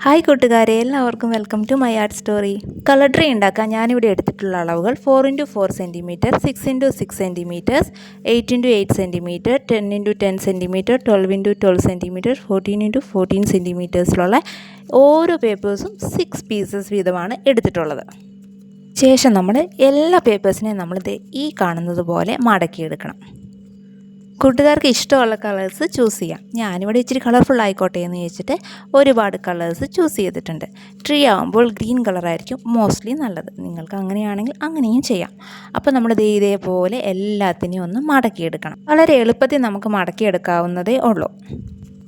Hi കൂട്ടുകാരെ എല്ലാവർക്കും welcome to my art story. Colour tree ഉണ്ടാക്കാൻ ഞാനിവിടെ എടുത്തിട്ടുള്ള അളവുകൾ four into four centimetre six into six centimetres eight into eight centimetre ten into ten centimetre twelve into twelve centimetre fourteen into fourteen സെന്റിമീറ്റേഴ്സിലുള്ള ഓരോ പേപ്പേഴ്സും six pieces വീതമാണ് എടുത്തിട്ടുള്ളത്. ശേഷം നമ്മൾ എല്ലാ പേപ്പേഴ്സിനെയും നമ്മൾ ഈ കാണുന്നത് പോലെ മടക്കിയെടുക്കണം. കൂട്ടുകാർക്ക് ഇഷ്ടമുള്ള കളേഴ്സ് ചൂസ് ചെയ്യാം. ഞാനിവിടെ ഇച്ചിരി കളർഫുൾ ആയിക്കോട്ടെ എന്ന് ചോദിച്ചിട്ട് ഒരുപാട് കളേഴ്സ് ചൂസ് ചെയ്തിട്ടുണ്ട്. ട്രീ ആകുമ്പോൾ ഗ്രീൻ കളറായിരിക്കും മോസ്റ്റ്ലി നല്ലത്. നിങ്ങൾക്ക് അങ്ങനെയാണെങ്കിൽ അങ്ങനെയും ചെയ്യാം. അപ്പോൾ നമ്മൾ ഇതേപോലെ എല്ലാത്തിനെയും ഒന്ന് മടക്കിയെടുക്കണം. വളരെ എളുപ്പത്തിൽ നമുക്ക് മടക്കിയെടുക്കാവുന്നതേ ഉള്ളൂ.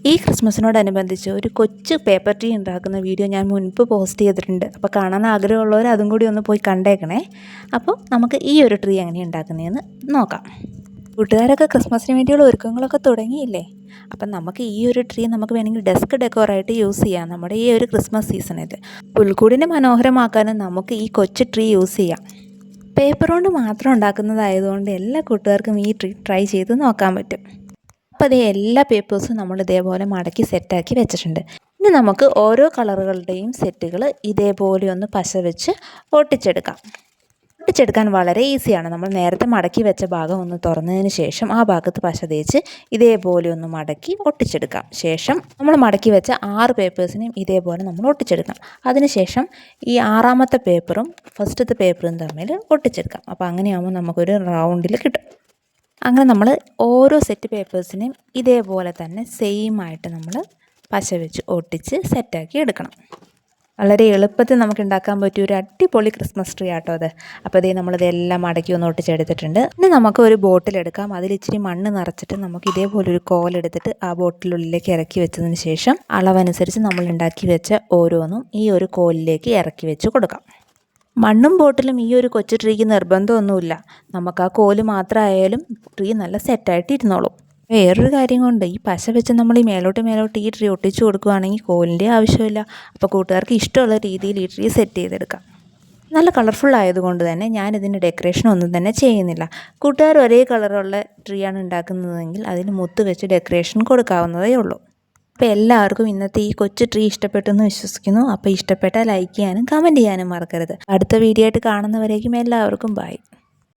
ഈ ക്രിസ്മസിനോടനുബന്ധിച്ച് ഒരു കൊച്ചു പേപ്പർ ട്രീ ഉണ്ടാക്കുന്ന വീഡിയോ ഞാൻ മുൻപ് പോസ്റ്റ് ചെയ്തിട്ടുണ്ട്. അപ്പോൾ കാണാൻ ആഗ്രഹമുള്ളവർ അതും കൂടി ഒന്ന് പോയി കണ്ടേക്കണേ. അപ്പോൾ നമുക്ക് ഈ ഒരു ട്രീ എങ്ങനെ ഉണ്ടാക്കുന്നതെന്ന് നോക്കാം. കൂട്ടുകാരൊക്കെ ക്രിസ്മസിന് വേണ്ടിയുള്ള ഒരുക്കങ്ങളൊക്കെ തുടങ്ങിയില്ലേ? അപ്പം നമുക്ക് ഈ ഒരു ട്രീ നമുക്ക് വേണമെങ്കിൽ ഡെസ്ക് ഡെക്കോറായിട്ട് യൂസ് ചെയ്യാം നമ്മുടെ ഈ ഒരു ക്രിസ്മസ് സീസണിൽ പുൽക്കൂടിനെ മനോഹരമാക്കാനും നമുക്ക് ഈ കൊച്ചു ട്രീ യൂസ് ചെയ്യാം. പേപ്പർ കൊണ്ട് മാത്രം ഉണ്ടാക്കുന്നതായതുകൊണ്ട് എല്ലാ കൂട്ടുകാർക്കും ഈ ട്രീ ട്രൈ ചെയ്ത് നോക്കാൻ പറ്റും. അപ്പോൾ അതേ എല്ലാ പേപ്പേഴ്സും നമ്മൾ ഇതേപോലെ മടക്കി സെറ്റാക്കി വെച്ചിട്ടുണ്ട്. ഇനി നമുക്ക് ഓരോ കളറുകളുടെയും സെറ്റുകൾ ഇതേപോലെ ഒന്ന് പശ വെച്ച് ഒട്ടിച്ചെടുക്കാം. ഒട്ടിച്ചെടുക്കാൻ വളരെ ഈസിയാണ്. നമ്മൾ നേരത്തെ മടക്കി വെച്ച ഭാഗം ഒന്ന് തുറന്നതിന് ശേഷം ആ ഭാഗത്ത് പശ തേച്ച് ഇതേപോലെ ഒന്ന് മടക്കി ഒട്ടിച്ചെടുക്കാം. ശേഷം നമ്മൾ മടക്കി വെച്ച ആറ് പേപ്പേഴ്സിനെയും ഇതേപോലെ നമ്മൾ ഒട്ടിച്ചെടുക്കാം. അതിനുശേഷം ഈ ആറാമത്തെ പേപ്പറും ഫസ്റ്റത്തെ പേപ്പറും തമ്മിൽ ഒട്ടിച്ചെടുക്കാം. അപ്പോൾ അങ്ങനെയാകുമ്പോൾ നമുക്കൊരു റൗണ്ടിൽ കിട്ടും. അങ്ങനെ നമ്മൾ ഓരോ സെറ്റ് പേപ്പേഴ്സിനെയും ഇതേപോലെ തന്നെ സെയിം ആയിട്ട് നമ്മൾ പശ വെച്ച് ഒട്ടിച്ച് സെറ്റാക്കി എടുക്കണം. വളരെ എളുപ്പത്തിൽ നമുക്ക് ഉണ്ടാക്കാൻ പറ്റിയ ഒരു അടിപൊളി ക്രിസ്മസ് ട്രീ ആട്ടോ അത്. അപ്പോൾ ഇതേ നമ്മളിതെല്ലാം മടക്കി ഒന്ന് ഒട്ടിച്ചെടുത്തിട്ടുണ്ട്. ഇനി നമുക്ക് ഒരു ബോട്ടിൽ എടുക്കാം. അതിൽ ഇച്ചിരി മണ്ണ് നിറച്ചിട്ട് നമുക്ക് ഇതേപോലെ ഒരു കോൽ എടുത്തിട്ട് ആ ബോട്ടിലുള്ളിലേക്ക് ഇറക്കി വെച്ചതിന് ശേഷം അളവനുസരിച്ച് നമ്മൾ ഉണ്ടാക്കി വെച്ച ഓരോന്നും ഈ ഒരു കോലിലേക്ക് ഇറക്കി വെച്ച് കൊടുക്കാം. മണ്ണും ബോട്ടിലും ഈ ഒരു കൊച്ചു ട്രീക്ക് നിർബന്ധമൊന്നുമില്ല. നമുക്ക് ആ കോൽ മാത്രമായാലും ട്രീ നല്ല സെറ്റായിട്ട് ഇരുന്നോളും വേറൊരു കാര്യം കൊണ്ട് ഈ പശ വെച്ച് നമ്മൾ ഈ മേലോട്ട് മേലോട്ട് ഈ ട്രീ ഒട്ടിച്ചു കൊടുക്കുകയാണെങ്കിൽ കോലിന്റെ ആവശ്യമില്ല. അപ്പോൾ കൂട്ടുകാർക്ക് ഇഷ്ടമുള്ള രീതിയിൽ ഈ ട്രീ സെറ്റ് ചെയ്തെടുക്കാം. നല്ല കളർഫുൾ ആയതുകൊണ്ട് തന്നെ ഞാൻ ഞാനിതിന് ഡെക്കറേഷൻ ഒന്നും തന്നെ ചെയ്യുന്നില്ല. കൂട്ടുകാർ ഒരേ കളറുള്ള ട്രീ ആണ് ഉണ്ടാക്കുന്നതെങ്കിൽ അതിന് മുത്ത് വെച്ച് ഡെക്കറേഷൻ കൊടുക്കാവുന്നതേ ഉള്ളൂ. അപ്പോൾ എല്ലാവർക്കും ഇന്നത്തെ ഈ കൊച്ചു ട്രീ ഇഷ്ടപ്പെട്ടെന്ന് വിശ്വസിക്കുന്നു. അപ്പോൾ ഇഷ്ടപ്പെട്ടാൽ ലൈക്ക് ചെയ്യാനും കമന്റ് ചെയ്യാനും മറക്കരുത്. അടുത്ത വീഡിയോ ആയിട്ട് കാണുന്നവരേക്കും എല്ലാവർക്കും ബൈ.